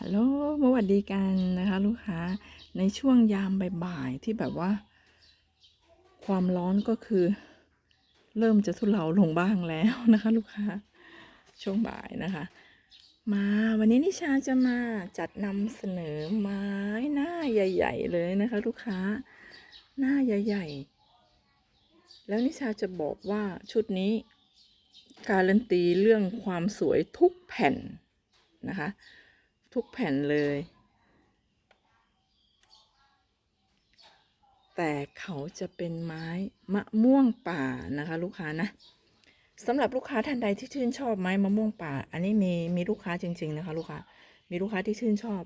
ฮัลโหลสวัสดีกันนะคะลูกค้า ในช่วงยามบ่ายๆที่แบบว่า ความร้อนก็คือ เริ่มจะทุเลาลงบ้างแล้วนะคะ ลูกค้า ช่วงบ่ายนะคะ มาวันนี้นิชาจะมาจัดนำเสนอไม้หน้าใหญ่ ๆ เลยนะคะ ลูกค้า หน้าใหญ่ ๆ แล้วนิชาจะบอกว่าชุดนี้การันตีเรื่องความสวยทุกแผ่นนะคะ ทุกแผ่นเลย แต่เขาจะเป็นไม้มะม่วงป่านะคะลูกค้านะสำหรับลูกค้าท่านใดที่ชื่นชอบไม้มะม่วงป่า อันนี้มีมีลูกค้าจริง ๆ นะคะ ลูกค้า มีลูกค้าที่ชื่นชอบ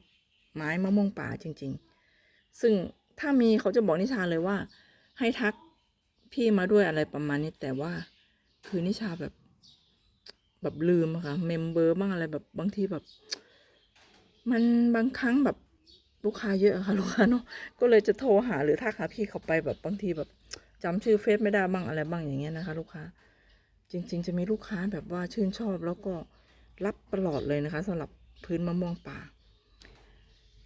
ไม้มะม่วงป่าจริง ๆ ซึ่งถ้ามีเขาจะบอกนิชาเลยว่า ให้ทักพี่มาด้วยอะไรประมาณนี้แต่ว่าคือนิชาแบบ แบบลืมอะค่ะเมมเบอร์บ้างอะไรแบบบางทีแบบ มันบางครั้งแบบลูกค้าเยอะค่ะลูกค้าเนาะก็เลยจะโทรหาหรือทักหาพี่เขาไปแบบบางทีแบบจำชื่อเฟซไม่ได้บ้างอะไรบ้างอย่างเงี้ยนะคะ ลูกค้า จริง ๆ จะมีลูกค้าแบบว่าชื่นชอบแล้วก็รับตลอดเลยนะคะสำหรับพื้นมะม่วงป่า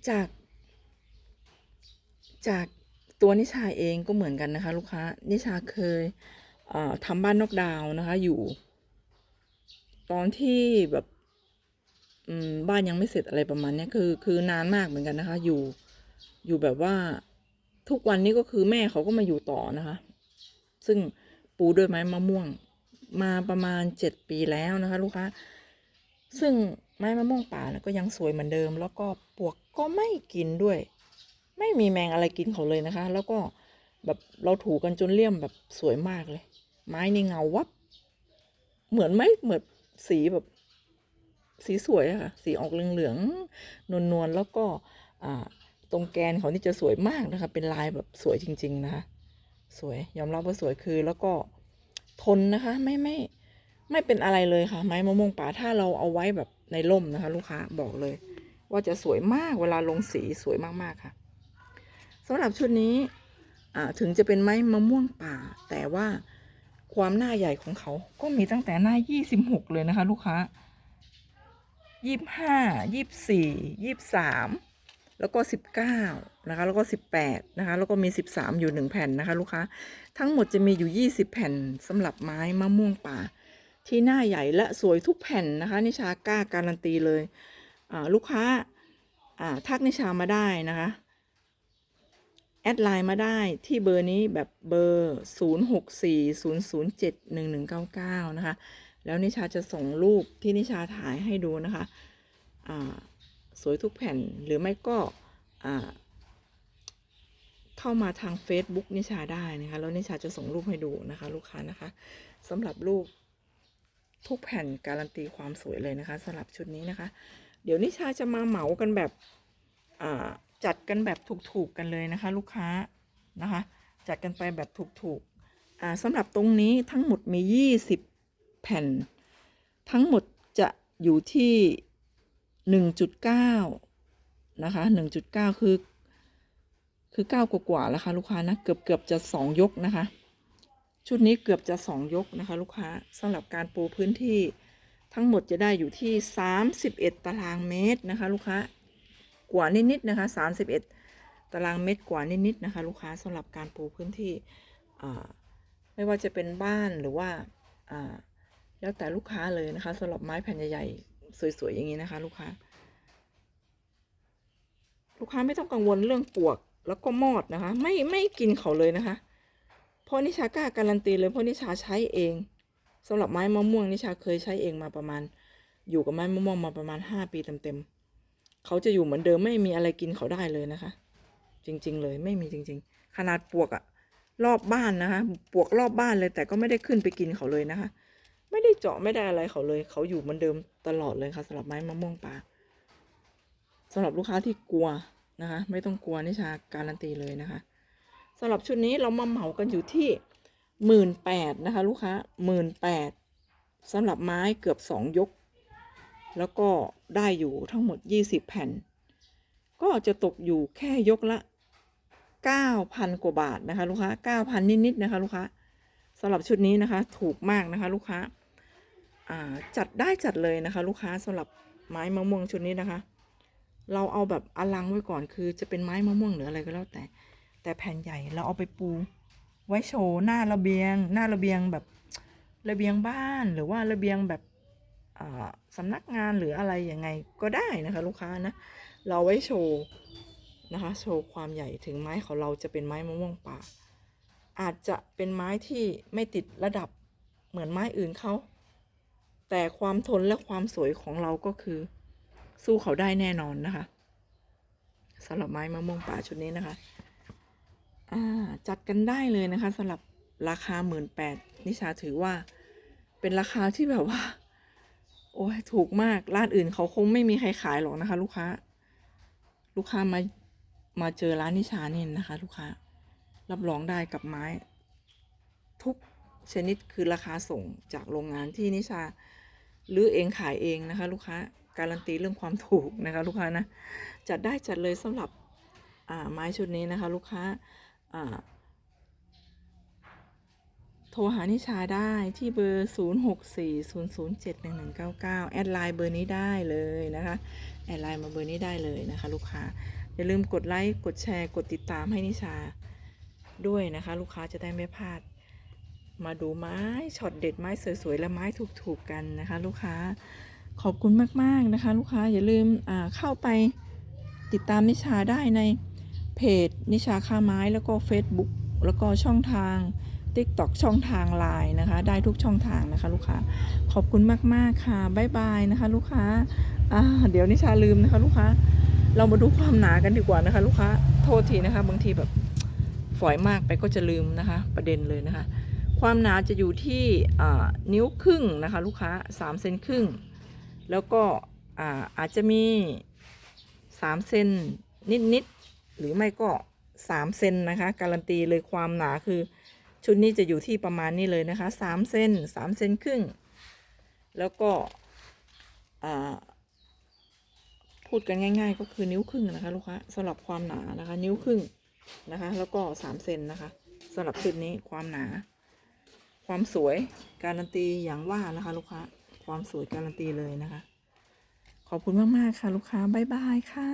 จาก จากตัวนิชาเองก็เหมือนกันนะคะ ลูกค้านิชาเคยเอ่อทำบ้านนอกดาวนะคะ อยู่ ตอนที่แบบ บ้านยังไม่เสร็จอะไรประมาณนี้คือ คือนานมากเหมือนกันนะคะ อยู่อยู่แบบว่าทุกวันนี้ก็คือแม่เขาก็มาอยู่ต่อนะคะ ซึ่งปูด้วยไม้มะม่วง มาประมาณเจ็ดปีแล้วนะคะ ลูกค้าซึ่งไม้มะม่วงป่านะก็ยังสวยเหมือนเดิม แล้วก็ปวกก็ไม่กินด้วย ไม่มีแมงอะไรกินเขาเลยนะคะ แล้วก็แบบเราถูกันจนเลี่ยมแบบสวยมากเลย ไม้ในเงาวับ เหมือนไหมเหมือนสีแบบ สีสวยอะค่ะ สีออกเหลืองๆนวลๆแล้วก็ตรงแกนเขานี่จะสวยมากนะคะ เป็นลายแบบสวยจริง ๆ นะคะสวยยอมรับว่าสวยคือแล้วก็ทนนะคะไม่ไม่ไม่เป็นอะไรเลยค่ะ ไม้มะม่วงป่าถ้าเราเอาไว้แบบในร่มนะคะ ลูกค้าบอกเลย ว่าจะสวยมากเวลาลงสีสวยมากๆค่ะสำหรับชุดนี้ถึงจะเป็นไม้มะม่วงป่า แต่ว่าความหน้าใหญ่ของเขาก็มีตั้งแต่หน้า 26 เลยนะคะ ลูกค้า ยี่สิบห้ายี่สิบสี่ยี่สิบสามแล้วก็สิบเก้านะคะแล้วก็สิบแปดนะคะแล้วก็มีสิบสามอยู่หนึ่งแผ่นนะคะลูกค้าทั้งหมดจะมีอยู่ยี่สิบแผ่นสำหรับไม้มะม่วงป่า ที่หน้าใหญ่และสวยทุกแผ่นนะคะนิชากล้าการันตีเลยลูกค้าอ่าทักนิชามาได้นะคะแอดไลน์มาได้ที่เบอร์นี้แบบเบอร์ 0 6 4 0 0 7 1 1 9 9 นะคะ แล้วนิชาจะส่งรูปที่นิชาถ่ายให้ดูนะคะสวยทุกแผ่นหรือไม่ก็เข้ามาทาง Facebook นิชาได้นะคะ แล้วนิชาจะส่งรูปให้ดูนะคะ ลูกค้านะคะสำหรับรูปทุกแผ่นการันตีความสวยเลยนะคะสำหรับชุดนี้นะคะ เดี๋ยวนิชาจะมาเหมากันแบบจัดกันแบบถูกๆกันเลยนะคะ ลูกค้านะคะ จัดกันไปแบบถูกๆสำหรับตรงนี้ทั้งหมดมี 20 แผ่น ทั้งหมดจะอยู่ที่ 1.9 นะคะ 1.9 คือ คือ9กว่ากว่าๆแล้วค่ะลูกค้านะ เกือบเกือบจะ 2 ยกนะคะ ชุดนี้เกือบจะ 2 ยกนะคะ ลูกค้าสำหรับการปูพื้นที่ทั้งหมดจะได้อยู่ที่ 31 ตารางเมตรนะคะ ลูกค้ากว่านิดๆนะคะ 31 ตารางเมตรกว่านิดๆนะคะ ลูกค้าสำหรับการปูพื้นที่ไม่ว่าจะเป็นบ้านหรือว่า แล้วแต่ลูกค้าเลยนะคะสำหรับไม้แผ่นใหญ่ๆสวยๆอย่างนี้นะคะ ลูกค้า ลูกค้าไม่ต้องกังวลเรื่องปวกแล้วก็มอดนะคะ ไม่ไม่กินเขาเลยนะคะเพราะนิชากล้าการันตีเลยเพราะนิชาใช้เองสำหรับไม้มะม่วงนิชาเคยใช้เองมาประมาณ อยู่กับไม้มะม่วงมาประมาณห้าปีเต็มๆเขาจะอยู่เหมือนเดิมไม่มีอะไรกินเขาได้เลยนะคะ จริง ๆ เลยไม่มีจริง ๆ ขนาดปวกอะรอบบ้านนะคะ ปวกรอบบ้านเลยแต่ก็ไม่ได้ขึ้นไปกินเขาเลยนะคะ ไม่ได้เจาะไม่ได้อะไรเขาเลย เขาอยู่เหมือนเดิมตลอดเลยค่ะสำหรับไม้มะม่วงป่าสำหรับลูกค้าที่กลัวนะคะ ไม่ต้องกลัวนิชาการันตีเลยนะคะสำหรับชุดนี้เรามาเหมากันอยู่ที่หมื่นแปดนะคะ ลูกค้าหมื่นแปดสำหรับไม้เกือบสองยก แล้วก็ได้อยู่ทั้งหมดยี่สิบแผ่น ก็จะตกอยู่แค่ยกละเก้าพันกว่าบาทนะคะ ลูกค้าเก้าพันนิดๆนะคะ ลูกค้าสำหรับชุดนี้นะคะ ถูกมากนะคะ ลูกค้าอ่า จัดได้จัดเลยนะคะ ลูกค้าสำหรับไม้มะม่วงชุดนี้นะคะ เราเอาแบบอลังไว้ก่อนคือจะเป็นไม้มะม่วงหรืออะไรก็แล้วแต่ แต่แผ่นใหญ่เราเอาไปปู ไว้โชว์หน้าระเบียง หน้าระเบียงแบบระเบียงบ้านหรือว่าระเบียงแบบอ่าสำนักงานหรืออะไรยังไงก็ได้นะคะ ลูกค้านะ เราไว้โชว์นะคะ โชว์ความใหญ่ถึงไม้ของเราจะเป็นไม้มะม่วงป่า อาจจะเป็นไม้ที่ไม่ติดระดับเหมือนไม้อื่นเขา แต่ความทนและความสวยของเราก็คือ สู้เขาได้แน่นอนนะคะสำหรับไม้มะม่วงป่าชุดนี้นะคะจัดกันได้เลยนะคะสำหรับราคาหมื่นแปดนิชาถือว่า เป็นราคาที่แบบว่า โอ้ยถูกมากร้านอื่นเขาคงไม่มีใครขายหรอกนะคะ ลูกค้า ลูกค้ามามาเจอร้านนิชาเนี่ยนะคะ ลูกค้า รับรองได้กับไม้ ทุกชนิดคือราคาส่งจากโรงงานที่นิชา หรือเองขายเองนะคะ ลูกค้าการันตีเรื่องความถูกนะคะ ลูกค้านะจัดได้จัดเลยสำหรับอ่าไม้ชุดนี้นะคะ ลูกค้าอ่าโทรหานิชาได้ที่เบอร์ 0 6 4 0 0 7 1 1 9 9 แอดไลน์เบอร์นี้ได้เลยนะคะ แอดไลน์มาเบอร์นี้ได้เลยนะคะ ลูกค้า อย่าลืมกดไลค์ กดแชร์ กดติดตามให้นิชาด้วยนะคะ ลูกค้าจะได้ไม่พลาด มาดูไม้ช็อตเด็ดไม้สวยๆและไม้ถูกๆกันนะคะ ลูกค้าขอบคุณมากๆนะคะ ลูกค้าอย่าลืมเข้าไปติดตามนิชาได้ในเพจนิชาค่าไม้แล้วก็ Facebook แล้วก็ช่องทาง TikTok ช่องทาง Line นะคะ ได้ทุกช่องทางนะคะ ลูกค้าขอบคุณมากๆค่ะบ๊ายบายนะคะ ลูกค้าอ่าเดี๋ยวนิชาลืมนะคะ ลูกค้าเรามาดูความหนากันดีกว่านะคะ ลูกค้าโทษทีนะคะ บางทีแบบฝอยมากไปก็จะลืมนะคะ ประเด็นเลยนะคะ ความหนาจะอยู่ที่นิ้วครึ่งนะคะลูกค้า3เซนครึ่ง แล้วก็อาอาจจะมี3เซนนิดๆหรือไม่ก็3เซนนะคะ การันตีเลยความหนาคือชุดนี้จะอยู่ที่ประมาณนี้เลยนะคะ3เซน3เซนครึ่ง แล้วก็พูดกันง่าย ๆ ก็คือนิ้วครึ่งนะคะลูกค้าสำหรับความหนานะคะ นิ้วครึ่งนะคะ แล้วก็3เซนนะคะสำหรับชุดนี้ความหนา ความสวยการันตีอย่างว่านะคะลูกค้า ความสวยการันตีเลยนะคะ ขอบคุณมาก ๆ ค่ะ ลูกค้า บ๊ายบายค่ะ